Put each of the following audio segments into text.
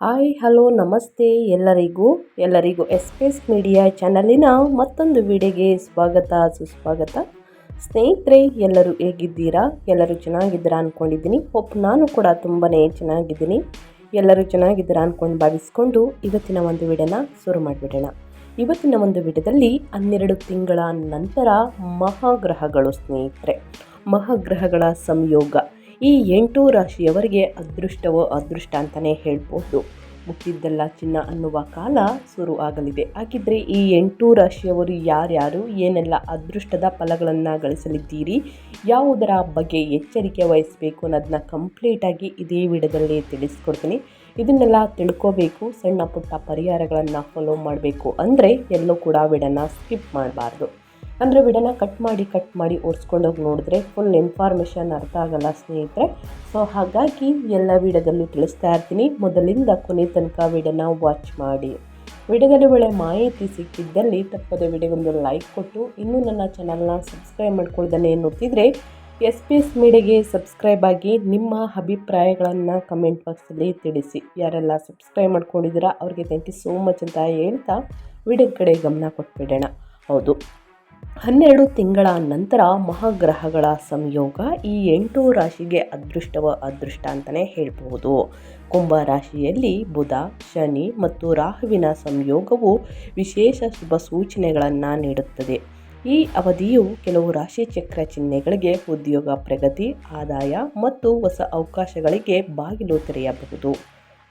Hi, hello, ನಮಸ್ತೆ ಎಲ್ಲರಿಗೂ ಎಲ್ಲರಿಗೂ ಎಸ್ಪೇಸ್ ಮೀಡಿಯಾ ಚಾನಲಿನ ಮತ್ತೊಂದು ವಿಡಿಯೋಗೆ ಸ್ವಾಗತ, ಸುಸ್ವಾಗತ. ಸ್ನೇಹಿತರೆ, ಎಲ್ಲರೂ ಹೇಗಿದ್ದೀರಾ? ಎಲ್ಲರೂ ಚೆನ್ನಾಗಿದ್ದೀರಾ ಅಂದ್ಕೊಂಡಿದ್ದೀನಿ ಒಪ್ ನಾನು ಕೂಡ ತುಂಬಾ ಚೆನ್ನಾಗಿದ್ದೀನಿ. ಎಲ್ಲರೂ ಚೆನ್ನಾಗಿದ್ದೀರಾ ಅಂದ್ಕೊಂಡು ಭಾವಿಸ್ಕೊಂಡು ಇವತ್ತಿನ ಒಂದು ವಿಡಿಯೋನ ಶುರು ಮಾಡಿಬಿಡೋಣ. ಇವತ್ತಿನ ಒಂದು ವಿಡಿಯೋದಲ್ಲಿ ಹನ್ನೆರಡು ತಿಂಗಳ ನಂತರ ಮಹಾಗ್ರಹಗಳು ಸ್ನೇಹಿತರೆ. ಮಹಾಗ್ರಹಗಳ ಸಂಯೋಗ. ಈ ಎಂಟು ರಾಶಿಯವರಿಗೆ ಅದೃಷ್ಟವೋ ಅದೃಷ್ಟ ಅಂತಲೇ ಹೇಳ್ಬೋದು. ಮುಟ್ಟಿದ್ದೆಲ್ಲ ಚಿನ್ನ ಅನ್ನುವ ಕಾಲ ಶುರು ಆಗಲಿದೆ. ಹಾಗಿದ್ರೆ ಈ ಎಂಟು ರಾಶಿಯವರು ಯಾರ್ಯಾರು, ಏನೆಲ್ಲ ಅದೃಷ್ಟದ ಫಲಗಳನ್ನು ಗಳಿಸಲಿದ್ದೀರಿ, ಯಾವುದರ ಬಗ್ಗೆ ಎಚ್ಚರಿಕೆ ವಹಿಸಬೇಕು ಅನ್ನೋದನ್ನ ಕಂಪ್ಲೀಟಾಗಿ ಇದೇ ವಿಡಿಯೋದಲ್ಲಿ ತಿಳಿಸ್ಕೊಡ್ತೀನಿ. ಇದನ್ನೆಲ್ಲ ತಿಳ್ಕೋಬೇಕು, ಸಣ್ಣ ಪುಟ್ಟ ಪರಿಹಾರಗಳನ್ನು ಫಾಲೋ ಮಾಡಬೇಕು. ಅಂದರೆ ಎಲ್ಲೂ ಕೂಡ ವಿಡನ್ನ ಸ್ಕಿಪ್ ಮಾಡಬಾರ್ದು. ಅಂದರೆ ವಿಡನ ಕಟ್ ಮಾಡಿ ಕಟ್ ಮಾಡಿ ಓಡಿಸ್ಕೊಂಡೋಗಿ ನೋಡಿದ್ರೆ ಫುಲ್ ಇನ್ಫಾರ್ಮೇಷನ್ ಅರ್ಥ ಆಗಲ್ಲ ಸ್ನೇಹಿತರೆ. ಸೊ ಹಾಗಾಗಿ ಎಲ್ಲ ವಿಡಿಯೋದಲ್ಲೂ ತಿಳಿಸ್ತಾ ಇರ್ತೀನಿ. ಮೊದಲಿಂದ ಕೊನೆ ತನಕ ವಿಡನ ವಾಚ್ ಮಾಡಿ. ವಿಡಿಯೋದಲ್ಲಿ ಒಳ್ಳೆ ಮಾಹಿತಿ ಸಿಕ್ಕಿದ್ದಲ್ಲಿ ತಪ್ಪದೆ ವಿಡಿಯೋಗೊಂದು ಲೈಕ್ ಕೊಟ್ಟು, ಇನ್ನೂ ನನ್ನ ಚಾನಲ್ನ ಸಬ್ಸ್ಕ್ರೈಬ್ ಮಾಡ್ಕೊಳ್ದೇ ನೋಡ್ತಿದ್ರೆ ಎಸ್ ಪಿ ಎಸ್ ಮೀಡಿಯಾಗೆ ಸಬ್ಸ್ಕ್ರೈಬ್ ಆಗಿ ನಿಮ್ಮ ಅಭಿಪ್ರಾಯಗಳನ್ನು ಕಮೆಂಟ್ ಬಾಕ್ಸಲ್ಲಿ ತಿಳಿಸಿ. ಯಾರೆಲ್ಲ ಸಬ್ಸ್ಕ್ರೈಬ್ ಮಾಡ್ಕೊಂಡಿದ್ದೀರಾ, ಅವ್ರಿಗೆ ಥ್ಯಾಂಕ್ ಯು ಸೋ ಮಚ್ ಅಂತ ಹೇಳ್ತಾ ವಿಡಿಯೋ ಕಡೆ ಗಮನ ಕೊಟ್ಬಿಡೋಣ. ಹೌದು. ಹನ್ನೆರಡು ತಿಂಗಳ ನಂತರ ಮಹಾಗ್ರಹಗಳ ಸಂಯೋಗ ಈ ಎಂಟು ರಾಶಿಗೆ ಅದೃಷ್ಟವ ಅದೃಷ್ಟ ಅಂತಲೇ ಹೇಳ್ಬೋದು ಕುಂಭ ರಾಶಿಯಲ್ಲಿ ಬುಧ, ಶನಿ ಮತ್ತು ರಾಹುವಿನ ಸಂಯೋಗವು ವಿಶೇಷ ಶುಭ ಸೂಚನೆಗಳನ್ನು ನೀಡುತ್ತದೆ. ಈ ಅವಧಿಯು ಕೆಲವು ರಾಶಿ ಚಕ್ರ ಚಿಹ್ನೆಗಳಿಗೆ ಉದ್ಯೋಗ, ಪ್ರಗತಿ, ಆದಾಯ ಮತ್ತು ಹೊಸ ಅವಕಾಶಗಳಿಗೆ ಬಾಗಿಲು ತೆರೆಯಬಹುದು.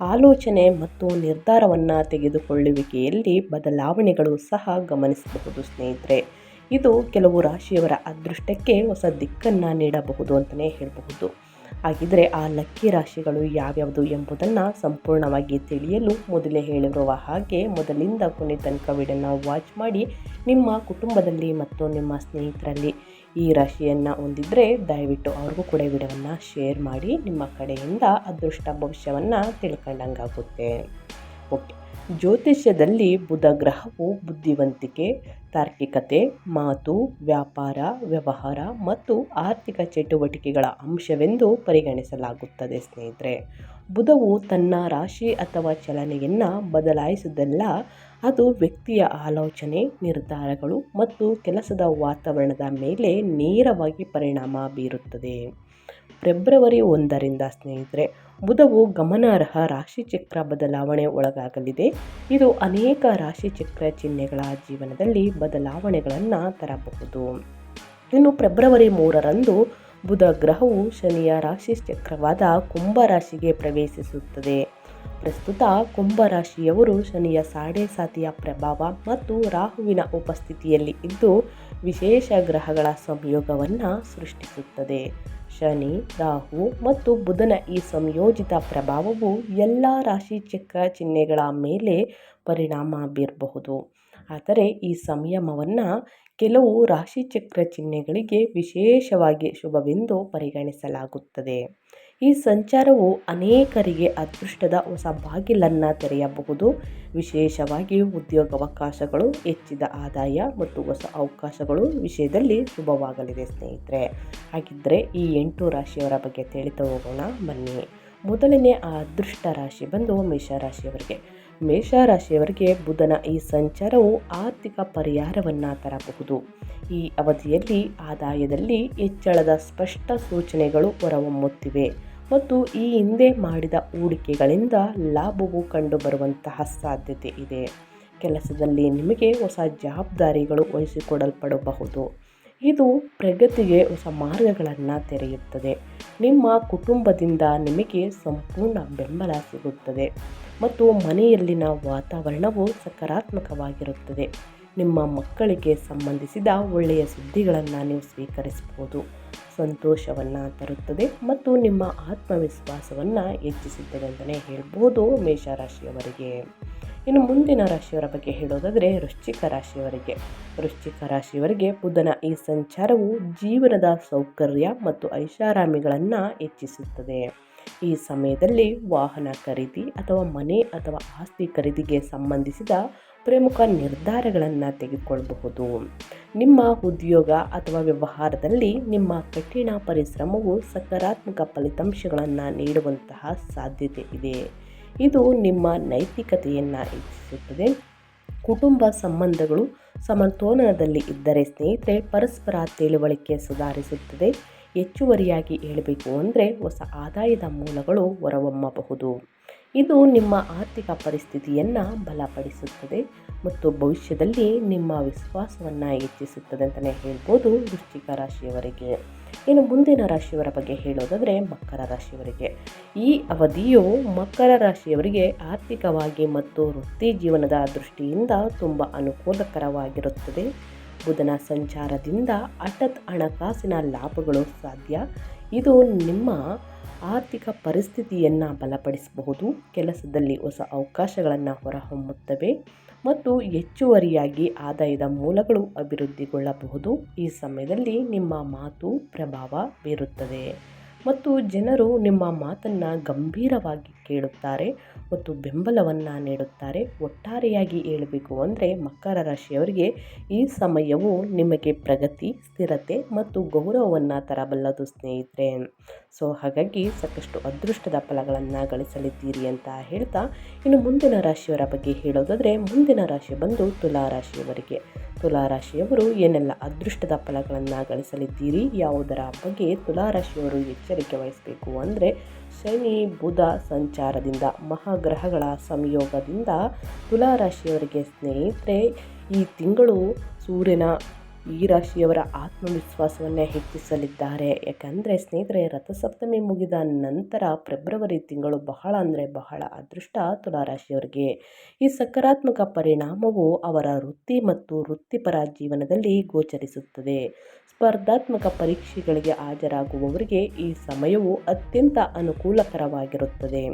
ಆಲೋಚನೆ ಮತ್ತು ನಿರ್ಧಾರವನ್ನು ತೆಗೆದುಕೊಳ್ಳುವಿಕೆಯಲ್ಲಿ ಬದಲಾವಣೆಗಳು ಸಹ ಗಮನಿಸಬಹುದು ಸ್ನೇಹಿತರೆ. ಇದು ಕೆಲವು ರಾಶಿಯವರ ಅದೃಷ್ಟಕ್ಕೆ ಹೊಸ ದಿಕ್ಕನ್ನು ನೀಡಬಹುದು ಅಂತಲೇ ಹೇಳಬಹುದು. ಹಾಗಿದ್ರೆ ಆ ಲಕ್ಕಿ ರಾಶಿಗಳು ಯಾವ್ಯಾವುದು ಎಂಬುದನ್ನು ಸಂಪೂರ್ಣವಾಗಿ ತಿಳಿಯಲು ಮೊದಲೇ ಹೇಳಿರುವ ಹಾಗೆ ಮೊದಲಿಂದ ಕೊನೆ ತನಕ ವಿಡಿಯೋನ ವಾಚ್ ಮಾಡಿ ನಿಮ್ಮ ಕುಟುಂಬದಲ್ಲಿ ಮತ್ತು ನಿಮ್ಮ ಸ್ನೇಹಿತರಲ್ಲಿ ಈ ರಾಶಿಯನ್ನು ಹೊಂದಿದ್ರೆ ದಯವಿಟ್ಟು ಅವ್ರಿಗೂ ಕೂಡ ವಿಡವನ್ನು ಶೇರ್ ಮಾಡಿ ನಿಮ್ಮ ಕಡೆಯಿಂದ ಅದೃಷ್ಟ ಭವಿಷ್ಯವನ್ನು ತಿಳ್ಕೊಂಡಂಗಾಗುತ್ತೆ. ಓಕೆ. ಜ್ಯೋತಿಷ್ಯದಲ್ಲಿ ಬುಧ ಗ್ರಹವು ಬುದ್ಧಿವಂತಿಕೆ, ತಾರ್ಕಿಕತೆ, ಮಾತು, ವ್ಯಾಪಾರ, ವ್ಯವಹಾರ ಮತ್ತು ಆರ್ಥಿಕ ಚಟುವಟಿಕೆಗಳ ಅಂಶವೆಂದು ಪರಿಗಣಿಸಲಾಗುತ್ತದೆ ಸ್ನೇಹಿತರೆ. ಬುಧವು ತನ್ನ ರಾಶಿ ಅಥವಾ ಚಲನೆಯನ್ನು ಬದಲಾಯಿಸುವುದಲ್ಲ ಅದು ವ್ಯಕ್ತಿಯ ಆಲೋಚನೆ, ನಿರ್ಧಾರಗಳು ಮತ್ತು ಕೆಲಸದ ವಾತಾವರಣದ ಮೇಲೆ ನೇರವಾಗಿ ಪರಿಣಾಮ ಬೀರುತ್ತದೆ. ಫೆಬ್ರವರಿ ಒಂದರಿಂದ ಸ್ನೇಹಿತರೆ ಬುಧವು ಗಮನಾರ್ಹ ರಾಶಿಚಕ್ರ ಬದಲಾವಣೆ ಒಳಗಾಗಲಿದೆ. ಇದು ಅನೇಕ ರಾಶಿಚಕ್ರ ಚಿಹ್ನೆಗಳ ಜೀವನದಲ್ಲಿ ಬದಲಾವಣೆಗಳನ್ನು ತರಬಹುದು. ಇನ್ನು ಫೆಬ್ರವರಿ ಮೂರರಂದು ಬುಧ ಗ್ರಹವು ಶನಿಯ ರಾಶಿ ಚಕ್ರವಾದ ಕುಂಭ ರಾಶಿಗೆ ಪ್ರವೇಶಿಸುತ್ತದೆ. ಪ್ರಸ್ತುತ ಕುಂಭ ರಾಶಿಯವರು ಶನಿಯ ಸಾಡೆ ಸಾತಿಯ ಪ್ರಭಾವ ಮತ್ತು ರಾಹುವಿನ ಉಪಸ್ಥಿತಿಯಲ್ಲಿ ಇದ್ದು ವಿಶೇಷ ಗ್ರಹಗಳ ಸಂಯೋಗವನ್ನು ಸೃಷ್ಟಿಸುತ್ತದೆ. ಶನಿ, ರಾಹು ಮತ್ತು ಬುಧನ ಈ ಸಂಯೋಜಿತ ಪ್ರಭಾವವು ಎಲ್ಲ ರಾಶಿ ಚಕ್ರ ಚಿಹ್ನೆಗಳ ಮೇಲೆ ಪರಿಣಾಮ ಬೀರಬಹುದು. ಆದರೆ ಈ ಸಂಯಮವನ್ನು ಕೆಲವು ರಾಶಿಚಕ್ರ ಚಿಹ್ನೆಗಳಿಗೆ ವಿಶೇಷವಾಗಿ ಶುಭವೆಂದು ಪರಿಗಣಿಸಲಾಗುತ್ತದೆ. ಈ ಸಂಚಾರವು ಅನೇಕರಿಗೆ ಅದೃಷ್ಟದ ಹೊಸ ಬಾಗಿಲನ್ನು ತೆರೆಯಬಹುದು. ವಿಶೇಷವಾಗಿ ಉದ್ಯೋಗಾವಕಾಶಗಳು, ಹೆಚ್ಚಿದ ಆದಾಯ ಮತ್ತು ಹೊಸ ಅವಕಾಶಗಳು ವಿಷಯದಲ್ಲಿ ಶುಭವಾಗಲಿದೆ ಸ್ನೇಹಿತರೆ. ಹಾಗಿದ್ದರೆ ಈ ಎಂಟು ರಾಶಿಯವರ ಬಗ್ಗೆ ತಿಳಿದು ಹೋಗೋಣ. ಬನ್ನಿ. ಮೊದಲನೇ ಆ ಅದೃಷ್ಟ ರಾಶಿ ಬಂದು ಮೇಷರಾಶಿಯವರಿಗೆ ಮೇಷರಾಶಿಯವರಿಗೆ ಬುಧನ ಈ ಸಂಚಾರವು ಆರ್ಥಿಕ ಪರಿಹಾರವನ್ನು ತರಬಹುದು. ಈ ಅವಧಿಯಲ್ಲಿ ಆದಾಯದಲ್ಲಿ ಹೆಚ್ಚಳದ ಸ್ಪಷ್ಟ ಸೂಚನೆಗಳು ಹೊರಹೊಮ್ಮುತ್ತಿವೆ ಮತ್ತು ಈ ಹಿಂದೆ ಮಾಡಿದ ಹೂಡಿಕೆಗಳಿಂದ ಲಾಭವು ಕಂಡುಬರುವಂತಹ ಸಾಧ್ಯತೆ ಇದೆ. ಕೆಲಸದಲ್ಲಿ ನಿಮಗೆ ಹೊಸ ಜವಾಬ್ದಾರಿಗಳು ವಹಿಸಿಕೊಡಲ್ಪಡಬಹುದು. ಇದು ಪ್ರಗತಿಗೆ ಹೊಸ ಮಾರ್ಗಗಳನ್ನು ತೆರೆಯುತ್ತದೆ. ನಿಮ್ಮ ಕುಟುಂಬದಿಂದ ನಿಮಗೆ ಸಂಪೂರ್ಣ ಬೆಂಬಲ ಸಿಗುತ್ತದೆ. ಮತ್ತು ಮನೆಯಲ್ಲಿನ ವಾತಾವರಣವು ಸಕಾರಾತ್ಮಕವಾಗಿರುತ್ತದೆ. ನಿಮ್ಮ ಮಕ್ಕಳಿಗೆ ಸಂಬಂಧಿಸಿದ ಒಳ್ಳೆಯ ಸುದ್ದಿಗಳನ್ನು ನೀವು ಸ್ವೀಕರಿಸಬಹುದು. ಸಂತೋಷವನ್ನು ತರುತ್ತದೆ ಮತ್ತು ನಿಮ್ಮ ಆತ್ಮವಿಶ್ವಾಸವನ್ನು ಹೆಚ್ಚಿಸುತ್ತದೆ ಅಂತಲೇ ಹೇಳ್ಬೋದು ಮೇಷರಾಶಿಯವರಿಗೆ. ಇನ್ನು ಮುಂದಿನ ರಾಶಿಯವರ ಬಗ್ಗೆ ಹೇಳೋದಾದರೆ ವೃಶ್ಚಿಕ ರಾಶಿಯವರಿಗೆ. ವೃಶ್ಚಿಕ ರಾಶಿಯವರಿಗೆ ಬುಧನ ಈ ಸಂಚಾರವು ಜೀವನದ ಸೌಕರ್ಯ ಮತ್ತು ಐಷಾರಾಮಿಗಳನ್ನು ಹೆಚ್ಚಿಸುತ್ತದೆ. ಈ ಸಮಯದಲ್ಲಿ ವಾಹನ ಖರೀದಿ ಅಥವಾ ಮನೆ ಅಥವಾ ಆಸ್ತಿ ಖರೀದಿಗೆ ಸಂಬಂಧಿಸಿದ ಪ್ರಮುಖ ನಿರ್ಧಾರಗಳನ್ನು ತೆಗೆದುಕೊಳ್ಳಬಹುದು ನಿಮ್ಮ ಉದ್ಯೋಗ ಅಥವಾ ವ್ಯವಹಾರದಲ್ಲಿ ನಿಮ್ಮ ಕಠಿಣ ಪರಿಶ್ರಮವು ಸಕಾರಾತ್ಮಕ ಫಲಿತಾಂಶಗಳನ್ನು ನೀಡುವಂತಹ ಸಾಧ್ಯತೆ ಇದೆ. ಇದು ನಿಮ್ಮ ನೈತಿಕತೆಯನ್ನು ಹೆಚ್ಚಿಸುತ್ತದೆ. ಕುಟುಂಬ ಸಂಬಂಧಗಳು ಸಮತೋಲನದಲ್ಲಿ ಇದ್ದರೆ ಸ್ನೇಹಿತರೆ, ಪರಸ್ಪರ ತಿಳುವಳಿಕೆ ಸುಧಾರಿಸುತ್ತದೆ. ಹೆಚ್ಚುವರಿಯಾಗಿ ಹೇಳಬೇಕು ಅಂದರೆ ಹೊಸ ಆದಾಯದ ಮೂಲಗಳು ಹೊರಹೊಮ್ಮಬಹುದು. ಇದು ನಿಮ್ಮ ಆರ್ಥಿಕ ಪರಿಸ್ಥಿತಿಯನ್ನು ಬಲಪಡಿಸುತ್ತದೆ ಮತ್ತು ಭವಿಷ್ಯದಲ್ಲಿ ನಿಮ್ಮ ವಿಶ್ವಾಸವನ್ನು ಹೆಚ್ಚಿಸುತ್ತದೆ ಅಂತಲೇ ಹೇಳ್ಬೋದು ವೃಶ್ಚಿಕ ರಾಶಿಯವರಿಗೆ. ಇನ್ನು ಮುಂದಿನ ರಾಶಿಯವರ ಬಗ್ಗೆ ಹೇಳೋದಾದರೆ ಮಕರ ರಾಶಿಯವರಿಗೆ. ಈ ಅವಧಿಯು ಮಕರ ರಾಶಿಯವರಿಗೆ ಆರ್ಥಿಕವಾಗಿ ಮತ್ತು ವೃತ್ತಿ ಜೀವನದ ದೃಷ್ಟಿಯಿಂದ ತುಂಬ ಅನುಕೂಲಕರವಾಗಿರುತ್ತದೆ. ಬುಧನ ಸಂಚಾರದಿಂದ ಅಟತ್ ಹಣಕಾಸಿನ ಲಾಭಗಳು ಸಾಧ್ಯ. ಇದು ನಿಮ್ಮ ಆರ್ಥಿಕ ಪರಿಸ್ಥಿತಿಯನ್ನು ಬಲಪಡಿಸಬಹುದು. ಕೆಲಸದಲ್ಲಿ ಹೊಸ ಅವಕಾಶಗಳನ್ನು ಹೊರಹೊಮ್ಮುತ್ತವೆ ಮತ್ತು ಹೆಚ್ಚುವರಿಯಾಗಿ ಆದಾಯದ ಮೂಲಗಳು ಅಭಿವೃದ್ಧಿಗೊಳ್ಳಬಹುದು. ಈ ಸಮಯದಲ್ಲಿ ನಿಮ್ಮ ಮಾತು ಪ್ರಭಾವ ಬೀರುತ್ತದೆ ಮತ್ತು ಜನರು ನಿಮ್ಮ ಮಾತನ್ನು ಗಂಭೀರವಾಗಿ ಕೇಳುತ್ತಾರೆ ಮತ್ತು ಬೆಂಬಲವನ್ನು ನೀಡುತ್ತಾರೆ. ಒಟ್ಟಾರೆಯಾಗಿ ಹೇಳಬೇಕು ಅಂದರೆ ಮಕರ ರಾಶಿಯವರಿಗೆ ಈ ಸಮಯವು ನಿಮಗೆ ಪ್ರಗತಿ, ಸ್ಥಿರತೆ ಮತ್ತು ಗೌರವವನ್ನು ತರಬಲ್ಲದು ಸ್ನೇಹಿತರೆ. ಸೊ ಹಾಗಾಗಿ ಸಾಕಷ್ಟು ಅದೃಷ್ಟದ ಫಲಗಳನ್ನು ಗಳಿಸಲಿದ್ದೀರಿ ಅಂತ ಹೇಳ್ತಾ ಇನ್ನು ಮುಂದಿನ ರಾಶಿಯವರ ಬಗ್ಗೆ ಹೇಳೋದಾದರೆ ಮುಂದಿನ ರಾಶಿ ಬಂದು ತುಲಾ ರಾಶಿಯವರಿಗೆ. ತುಲಾ ರಾಶಿಯವರು ಏನೆಲ್ಲ ಅದೃಷ್ಟದ ಫಲಗಳನ್ನು ಗಳಿಸಲಿದ್ದೀರಿ, ಯಾವುದರ ಬಗ್ಗೆ ತುಲಾ ರಾಶಿಯವರು ಎಚ್ಚರಿಕೆ ವಹಿಸಬೇಕು ಅಂದರೆ ಶನಿ ಬುಧ ಸಂಚಾರದಿಂದ ಮಹಾಗ್ರಹಗಳ ಸಂಯೋಗದಿಂದ ತುಲಾರಾಶಿಯವರಿಗೆ ಸ್ನೇಹಿತರೆ ಈ ತಿಂಗಳು ಸೂರ್ಯನ ಈ ರಾಶಿಯವರ ಆತ್ಮವಿಶ್ವಾಸವನ್ನೇ ಹೆಚ್ಚಿಸಲಿದ್ದಾರೆ. ಯಾಕಂದರೆ ಸ್ನೇಹಿತರೆ, ರಥಸಪ್ತಮಿ ಮುಗಿದ ನಂತರ ಫೆಬ್ರವರಿ ತಿಂಗಳು ಬಹಳ ಅಂದರೆ ಬಹಳ ಅದೃಷ್ಟ ತುಲಾರಾಶಿಯವರಿಗೆ ಈ ಸಕಾರಾತ್ಮಕ ಪರಿಣಾಮವು ಅವರ ವೃತ್ತಿ ಮತ್ತು ವೃತ್ತಿಪರ ಜೀವನದಲ್ಲಿ ಗೋಚರಿಸುತ್ತದೆ. ಸ್ಪರ್ಧಾತ್ಮಕ ಪರೀಕ್ಷೆಗಳಿಗೆ ಹಾಜರಾಗುವವರಿಗೆ ಈ ಸಮಯವು ಅತ್ಯಂತ ಅನುಕೂಲಕರವಾಗಿರುತ್ತದೆ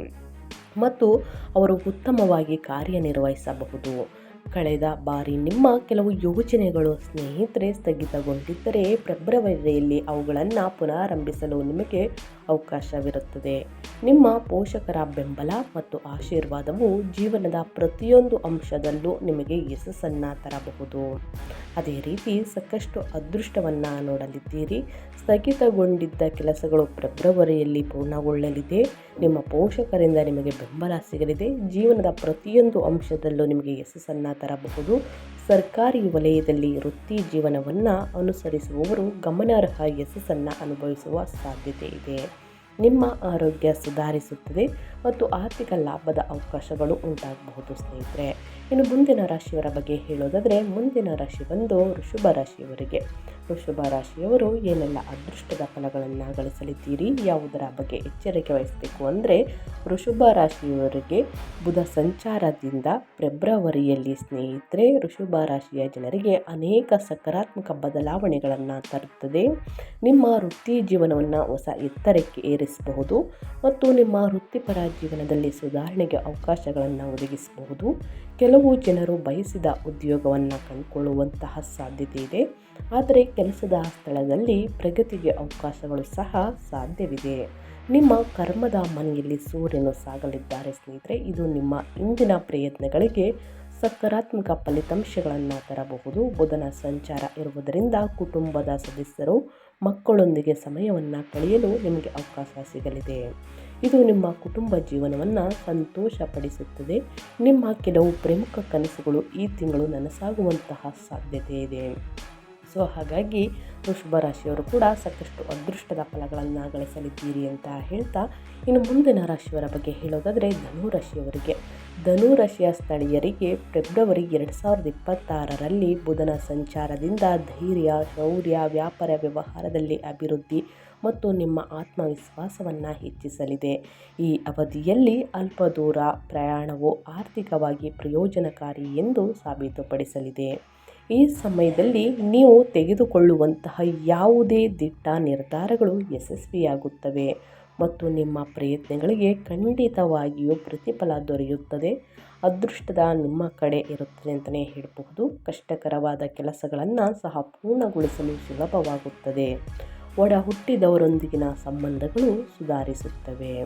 ಮತ್ತು ಅವರು ಉತ್ತಮವಾಗಿ ಕಾರ್ಯನಿರ್ವಹಿಸಬಹುದು. ಕಳೆದ ಬಾರಿ ನಿಮ್ಮ ಕೆಲವು ಯೋಜನೆಗಳು ಸ್ನೇಹಿತರೆ ಸ್ಥಗಿತಗೊಂಡಿದ್ದರೆ ಫೆಬ್ರವರಿಯಲ್ಲಿ ಅವುಗಳನ್ನು ಪುನರಾರಂಭಿಸಲು ನಿಮಗೆ ಅವಕಾಶವಿರುತ್ತದೆ. ನಿಮ್ಮ ಪೋಷಕರ ಬೆಂಬಲ ಮತ್ತು ಆಶೀರ್ವಾದವು ಜೀವನದ ಪ್ರತಿಯೊಂದು ಅಂಶದಲ್ಲೂ ನಿಮಗೆ ಯಶಸ್ಸನ್ನು ತರಬಹುದು. ಅದೇ ರೀತಿ ಸಾಕಷ್ಟು ಅದೃಷ್ಟವನ್ನು ನೋಡಲಿದ್ದೀರಿ. ಸ್ಥಗಿತಗೊಂಡಿದ್ದ ಕೆಲಸಗಳು ಫೆಬ್ರವರಿಯಲ್ಲಿ ಪೂರ್ಣಗೊಳ್ಳಲಿದೆ. ನಿಮ್ಮ ಪೋಷಕರಿಂದ ನಿಮಗೆ ಬೆಂಬಲ ಸಿಗಲಿದೆ. ಜೀವನದ ಪ್ರತಿಯೊಂದು ಅಂಶದಲ್ಲೂ ನಿಮಗೆ ಯಶಸ್ಸನ್ನು ತರಬಹುದು. ಸರ್ಕಾರಿ ವಲಯದಲ್ಲಿ ವೃತ್ತಿ ಜೀವನವನ್ನು ಅನುಸರಿಸುವವರು ಗಮನಾರ್ಹ ಯಶಸ್ಸನ್ನು ಅನುಭವಿಸುವ ಸಾಧ್ಯತೆ ಇದೆ. ನಿಮ್ಮ ಆರೋಗ್ಯ ಸುಧಾರಿಸುತ್ತದೆ ಮತ್ತು ಆರ್ಥಿಕ ಲಾಭದ ಅವಕಾಶಗಳು ಉಂಟಾಗಬಹುದು ಸ್ನೇಹಿತರೆ. ಇನ್ನು ಮುಂದಿನ ರಾಶಿಯವರ ಬಗ್ಗೆ ಹೇಳೋದಾದರೆ, ಮುಂದಿನ ರಾಶಿ ಬಂದು ಋಷಭ ರಾಶಿಯವರಿಗೆ. ಋಷಭ ರಾಶಿಯವರು ಏನೆಲ್ಲ ಅದೃಷ್ಟದ ಫಲಗಳನ್ನು ಗಳಿಸಲಿದ್ದೀರಿ, ಯಾವುದರ ಬಗ್ಗೆ ಎಚ್ಚರಿಕೆ ವಹಿಸಬೇಕು ಅಂದರೆ ಋಷಭ ರಾಶಿಯವರಿಗೆ ಬುಧ ಸಂಚಾರದಿಂದ ಫೆಬ್ರವರಿಯಲ್ಲಿ ಸ್ನೇಹಿತರೆ ಋಷಭ ರಾಶಿಯ ಜನರಿಗೆ ಅನೇಕ ಸಕಾರಾತ್ಮಕ ಬದಲಾವಣೆಗಳನ್ನು ತರುತ್ತದೆ. ನಿಮ್ಮ ವೃತ್ತಿ ಜೀವನವನ್ನು ಹೊಸ ಎತ್ತರಕ್ಕೆ ಏರಿಸಬಹುದು ಮತ್ತು ನಿಮ್ಮ ವೃತ್ತಿಪರ ಜೀವನದಲ್ಲಿ ಸುಧಾರಣೆಗೆ ಅವಕಾಶಗಳನ್ನು ಒದಗಿಸಬಹುದು. ಕೆಲವು ಜನರು ಬಯಸಿದ ಉದ್ಯೋಗವನ್ನು ಕಂಡುಕೊಳ್ಳುವಂತಹ ಸಾಧ್ಯತೆ ಇದೆ ಆದರೆ ಕೆಲಸದ ಸ್ಥಳದಲ್ಲಿ ಪ್ರಗತಿಗೆ ಅವಕಾಶಗಳು ಸಹ ಸಾಧ್ಯವಿದೆ. ನಿಮ್ಮ ಕರ್ಮದ ಮನೆಯಲ್ಲಿ ಸೂರ್ಯನು ಸಾಗಲಿದ್ದಾರೆ ಸ್ನೇಹಿತರೆ, ಇದು ನಿಮ್ಮ ಇಂದಿನ ಪ್ರಯತ್ನಗಳಿಗೆ ಸಕಾರಾತ್ಮಕ ಫಲಿತಾಂಶಗಳನ್ನು ತರಬಹುದು. ಬುಧನ ಸಂಚಾರ ಇರುವುದರಿಂದ ಕುಟುಂಬದ ಸದಸ್ಯರು ಮಕ್ಕಳೊಂದಿಗೆ ಸಮಯವನ್ನು ಕಳೆಯಲು ನಿಮಗೆ ಅವಕಾಶ ಸಿಗಲಿದೆ. ಇದು ನಿಮ್ಮ ಕುಟುಂಬ ಜೀವನವನ್ನು ಸಂತೋಷಪಡಿಸುತ್ತದೆ. ನಿಮ್ಮ ಕೆಲವು ಪ್ರಮುಖ ಕನಸುಗಳು ಈ ತಿಂಗಳು ನನಸಾಗುವಂತಹ ಸಾಧ್ಯತೆ ಇದೆ. ಸೊ ಹಾಗಾಗಿ ವೃಷಭ ರಾಶಿಯವರು ಕೂಡ ಸಾಕಷ್ಟು ಅದೃಷ್ಟದ ಫಲಗಳನ್ನು ಗಳಿಸಲಿದ್ದೀರಿ ಅಂತ ಹೇಳ್ತಾ ಇನ್ನು ಮುಂದಿನ ರಾಶಿಯವರ ಬಗ್ಗೆ ಹೇಳೋದಾದರೆ ಧನು ರಾಶಿಯವರಿಗೆ. ಸ್ಥಳೀಯರಿಗೆ ಫೆಬ್ರವರಿ ಎರಡು ಸಾವಿರದ ಇಪ್ಪತ್ತಾರರಲ್ಲಿ ಬುಧನ ಸಂಚಾರದಿಂದ ಧೈರ್ಯ, ಶೌರ್ಯ, ವ್ಯಾಪಾರ ವ್ಯವಹಾರದಲ್ಲಿ ಅಭಿವೃದ್ಧಿ ಮತ್ತು ನಿಮ್ಮ ಆತ್ಮವಿಶ್ವಾಸವನ್ನು ಹೆಚ್ಚಿಸಲಿದೆ. ಈ ಅವಧಿಯಲ್ಲಿ ಅಲ್ಪ ದೂರ ಪ್ರಯಾಣವು ಆರ್ಥಿಕವಾಗಿ ಪ್ರಯೋಜನಕಾರಿ ಎಂದು ಸಾಬೀತುಪಡಿಸಲಿದೆ. ಈ ಸಮಯದಲ್ಲಿ ನೀವು ತೆಗೆದುಕೊಳ್ಳುವಂತಹ ಯಾವುದೇ ದಿಟ್ಟ ನಿರ್ಧಾರಗಳು ಯಶಸ್ವಿಯಾಗುತ್ತವೆ ಮತ್ತು ನಿಮ್ಮ ಪ್ರಯತ್ನಗಳಿಗೆ ಖಂಡಿತವಾಗಿಯೂ ಪ್ರತಿಫಲ ದೊರೆಯುತ್ತದೆ. ಅದೃಷ್ಟದ ನಿಮ್ಮ ಕಡೆ ಇರುತ್ತದೆ ಅಂತಲೇ ಹೇಳಬಹುದು. ಕಷ್ಟಕರವಾದ ಕೆಲಸಗಳನ್ನು ಸಹ ಪೂರ್ಣಗೊಳಿಸಲು ಸುಲಭವಾಗುತ್ತದೆ. ಒಡ ಹುಟ್ಟಿದವರೊಂದಿಗಿನ ಸಂಬಂಧಗಳು ಸುಧಾರಿಸುತ್ತವೆ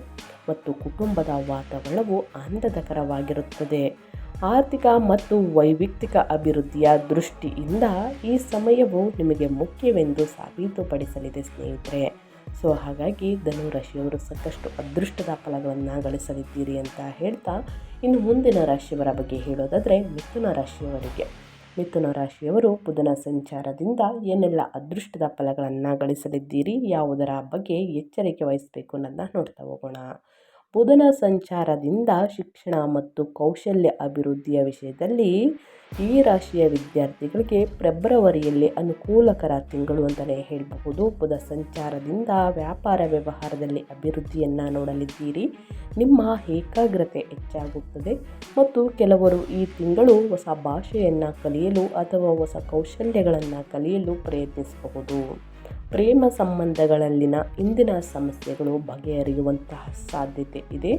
ಮತ್ತು ಕುಟುಂಬದ ವಾತಾವರಣವು ಆನಂದಕರವಾಗಿರುತ್ತದೆ. ಆರ್ಥಿಕ ಮತ್ತು ವೈಯಕ್ತಿಕ ಅಭಿವೃದ್ಧಿಯ ದೃಷ್ಟಿಯಿಂದ ಈ ಸಮಯವು ನಿಮಗೆ ಮುಖ್ಯವೆಂದು ಸಾಬೀತುಪಡಿಸಲಿದೆ, ಸ್ನೇಹಿತರೆ. ಸೊ, ಹಾಗಾಗಿ ಧನು ರಾಶಿಯವರು ಸಾಕಷ್ಟು ಅದೃಷ್ಟದ ಫಲಗಳನ್ನು ಗಳಿಸಲಿದ್ದೀರಿ ಅಂತ ಹೇಳ್ತಾ ಇನ್ನು ಮುಂದಿನ ರಾಶಿಯವರ ಬಗ್ಗೆ ಹೇಳೋದಾದರೆ ಮಿಥುನ ರಾಶಿಯವರಿಗೆ. ಮಿಥುನ ರಾಶಿಯವರು ಬುಧನ ಸಂಚಾರದಿಂದ ಏನೆಲ್ಲ ಅದೃಷ್ಟದ ಫಲಗಳನ್ನು ಗಳಿಸಲಿದ್ದೀರಿ, ಯಾವುದರ ಬಗ್ಗೆ ಎಚ್ಚರಿಕೆ ವಹಿಸಬೇಕು ಅನ್ನೋದನ್ನ ನೋಡ್ತಾ ಹೋಗೋಣ. ಬುಧನ ಸಂಚಾರದಿಂದ ಶಿಕ್ಷಣ ಮತ್ತು ಕೌಶಲ್ಯ ಅಭಿವೃದ್ಧಿಯ ವಿಷಯದಲ್ಲಿ ಈ ರಾಶಿಯ ವಿದ್ಯಾರ್ಥಿಗಳಿಗೆ ಫೆಬ್ರವರಿಯಲ್ಲಿ ಅನುಕೂಲಕರ ತಿಂಗಳು ಅಂತಲೇ ಹೇಳಬಹುದು. ಬುಧ ಸಂಚಾರದಿಂದ ವ್ಯಾಪಾರ ವ್ಯವಹಾರದಲ್ಲಿ ಅಭಿವೃದ್ಧಿಯನ್ನು ನೋಡಲಿದ್ದೀರಿ. ನಿಮ್ಮ ಏಕಾಗ್ರತೆ ಹೆಚ್ಚಾಗುತ್ತದೆ ಮತ್ತು ಕೆಲವರು ಈ ತಿಂಗಳು ಹೊಸ ಭಾಷೆಯನ್ನು ಕಲಿಯಲು ಅಥವಾ ಹೊಸ ಕೌಶಲ್ಯಗಳನ್ನು ಕಲಿಯಲು ಪ್ರಯತ್ನಿಸಬಹುದು. ಪ್ರೇಮ ಸಂಬಂಧಗಳಲ್ಲಿನ ಇಂದಿನ ಸಮಸ್ಯೆಗಳು ಬಗೆಹರಿಯುವಂತಹ ಸಾಧ್ಯತೆ ಇದೆ.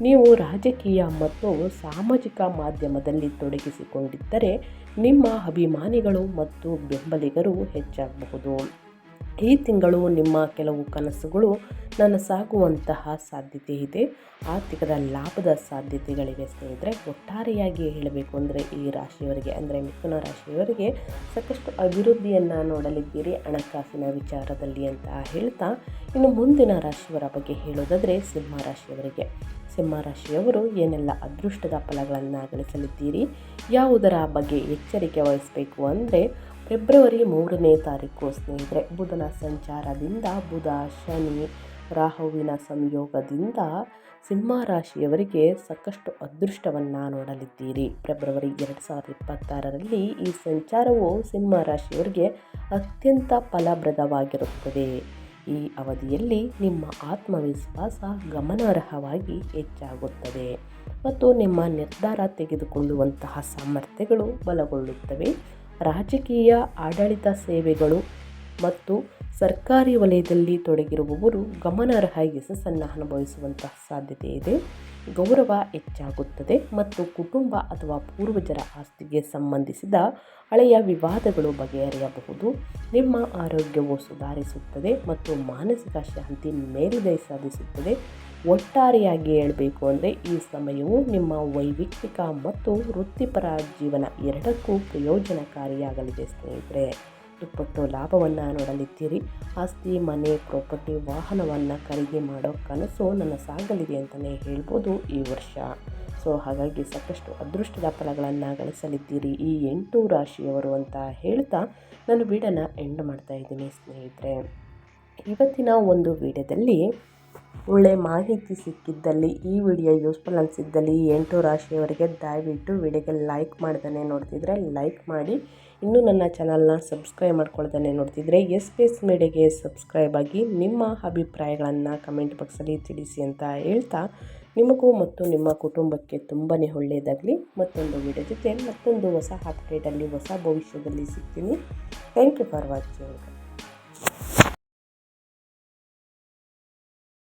ನೀವು ರಾಜಕೀಯ ಮತ್ತು ಸಾಮಾಜಿಕ ಮಾಧ್ಯಮದಲ್ಲಿ ತೊಡಗಿಸಿಕೊಂಡಿದ್ದರೆ ನಿಮ್ಮ ಅಭಿಮಾನಿಗಳು ಮತ್ತು ಬೆಂಬಲಿಗರು ಹೆಚ್ಚಾಗಬಹುದು. ಈ ತಿಂಗಳು ನಿಮ್ಮ ಕೆಲವು ಕನಸುಗಳು ನನಸಾಗುವಂತಹ ಸಾಧ್ಯತೆ ಇದೆ. ಆರ್ಥಿಕದ ಲಾಭದ ಸಾಧ್ಯತೆಗಳಿವೆ ಸ್ನೇಹಿತರೆ, ಒಟ್ಟಾರೆಯಾಗಿ ಹೇಳಬೇಕು ಅಂದರೆ ಈ ರಾಶಿಯವರಿಗೆ, ಅಂದರೆ ಮಿಥುನ ರಾಶಿಯವರಿಗೆ ಸಾಕಷ್ಟು ಅಭಿವೃದ್ಧಿಯನ್ನು ನೋಡಲಿದ್ದೀರಿ. ಹಣಕಾಸಿನ ವಿಚಾರದಲ್ಲಿ ಅಂತ ಹೇಳ್ತಾ ಇನ್ನು ಮುಂದಿನ ರಾಶಿಯವರ ಬಗ್ಗೆ ಹೇಳೋದಾದರೆ ಸಿಂಹ ರಾಶಿಯವರಿಗೆ. ಸಿಂಹ ರಾಶಿಯವರು ಏನೆಲ್ಲ ಅದೃಷ್ಟದ ಫಲಗಳನ್ನು ಗಳಿಸಲಿದ್ದೀರಿ ಯಾವುದರ ಬಗ್ಗೆ ಎಚ್ಚರಿಕೆ ವಹಿಸಬೇಕು ಅಂದರೆ ಫೆಬ್ರವರಿ ಮೂರನೇ ತಾರೀಕು, ಸ್ನೇಹಿತರೆ, ಬುಧನ ಸಂಚಾರದಿಂದ ಬುಧ, ಶನಿ, ರಾಹುವಿನ ಸಂಯೋಗದಿಂದ ಸಿಂಹ ರಾಶಿಯವರಿಗೆ ಸಾಕಷ್ಟು ಅದೃಷ್ಟವನ್ನು ನೋಡಲಿದ್ದೀರಿ. ಫೆಬ್ರವರಿ ಎರಡು ಸಾವಿರದ ಇಪ್ಪತ್ತಾರರಲ್ಲಿ ಈ ಸಂಚಾರವು ಸಿಂಹ ರಾಶಿಯವರಿಗೆ ಅತ್ಯಂತ ಫಲಪ್ರದವಾಗಿರುತ್ತದೆ. ಈ ಅವಧಿಯಲ್ಲಿ ನಿಮ್ಮ ಆತ್ಮವಿಶ್ವಾಸ ಗಮನಾರ್ಹವಾಗಿ ಹೆಚ್ಚಾಗುತ್ತದೆ ಮತ್ತು ನಿಮ್ಮ ನಿರ್ಧಾರ ತೆಗೆದುಕೊಳ್ಳುವಂತಹ ಸಾಮರ್ಥ್ಯಗಳು ಬಲಗೊಳ್ಳುತ್ತವೆ. ರಾಜಕೀಯ ಆಡಳಿತ ಸೇವೆಗಳು ಮತ್ತು ಸರ್ಕಾರಿ ವಲಯದಲ್ಲಿ ತೊಡಗಿರುವವರು ಗಮನಾರ್ಹ ಯಶಸ್ಸನ್ನು ಅನುಭವಿಸುವಂತಹ ಸಾಧ್ಯತೆ ಇದೆ. ಗೌರವ ಹೆಚ್ಚಾಗುತ್ತದೆ ಮತ್ತು ಕುಟುಂಬ ಅಥವಾ ಪೂರ್ವಜರ ಆಸ್ತಿಗೆ ಸಂಬಂಧಿಸಿದ ಹಳೆಯ ವಿವಾದಗಳು ಬಗೆಹರಿಯಬಹುದು. ನಿಮ್ಮ ಆರೋಗ್ಯವು ಸುಧಾರಿಸುತ್ತದೆ ಮತ್ತು ಮಾನಸಿಕ ಶಾಂತಿ ಮೇಲುಗೈ ಸಾಧಿಸುತ್ತದೆ. ಒಟ್ಟಾರೆಯಾಗಿ ಹೇಳಬೇಕು ಅಂದರೆ ಈ ಸಮಯವು ನಿಮ್ಮ ವೈಯಕ್ತಿಕ ಮತ್ತು ವೃತ್ತಿಪರ ಜೀವನ ಎರಡಕ್ಕೂ ಪ್ರಯೋಜನಕಾರಿಯಾಗಲಿದೆ ಸ್ನೇಹಿತರೆ. ದುಪ್ಪಟ್ಟು ಲಾಭವನ್ನು ನೋಡಲಿದ್ದೀರಿ. ಆಸ್ತಿ, ಮನೆ, ಪ್ರಾಪರ್ಟಿ, ವಾಹನವನ್ನು ಖರೀದಿ ಮಾಡೋ ಕನಸು ನನ್ನ ಸಾಗಲಿದೆ ಅಂತಲೇ ಹೇಳ್ಬೋದು ಈ ವರ್ಷ. ಸೊ, ಹಾಗಾಗಿ ಸಾಕಷ್ಟು ಅದೃಷ್ಟದ ಫಲಗಳನ್ನು ಗಳಿಸಲಿದ್ದೀರಿ ಈ ಎಂಟು ರಾಶಿಯವರು ಅಂತ ಹೇಳ್ತಾ ನಾನು ವೀಡನ್ನು ಎಂಡ್ ಮಾಡ್ತಾ ಇದ್ದೀನಿ ಸ್ನೇಹಿತರೆ. ಇವತ್ತಿನ ಒಂದು ವಿಡಿಯೋದಲ್ಲಿ ಒಳ್ಳೆ ಮಾಹಿತಿ ಸಿಕ್ಕಿದ್ದಲ್ಲಿ, ಈ ವಿಡಿಯೋ ಯೂಸ್ಫುಲ್ ಅನಿಸಿದ್ದಲ್ಲಿ ಎಂಟು ರಾಶಿಯವರಿಗೆ ದಯವಿಟ್ಟು ವಿಡಿಯೋಗೆ ಲೈಕ್ ಮಾಡ್ದೇ ನೋಡ್ತಿದ್ರೆ ಲೈಕ್ ಮಾಡಿ. ಇನ್ನೂ ನನ್ನ ಚಾನಲ್ನ ಸಬ್ಸ್ಕ್ರೈಬ್ ಮಾಡ್ಕೊಳ್ದೇ ನೋಡ್ತಿದ್ರೆ ಎಸ್ ಪಿ ಎಸ್ ಮೀಡಿಯಾಗೆ ಸಬ್ಸ್ಕ್ರೈಬ್ ಆಗಿ ನಿಮ್ಮ ಅಭಿಪ್ರಾಯಗಳನ್ನು ಕಮೆಂಟ್ ಬಾಕ್ಸಲ್ಲಿ ತಿಳಿಸಿ ಅಂತ ಹೇಳ್ತಾ, ನಿಮಗೂ ಮತ್ತು ನಿಮ್ಮ ಕುಟುಂಬಕ್ಕೆ ತುಂಬಾ ಒಳ್ಳೆಯದಾಗಲಿ. ಮತ್ತೊಂದು ವಿಡಿಯೋ ಜೊತೆ ಮತ್ತೊಂದು ಹೊಸ ಅಪ್ಡೇಟಲ್ಲಿ ಹೊಸ ಭವಿಷ್ಯದಲ್ಲಿ ಸಿಗ್ತೀನಿ. Thank you for watching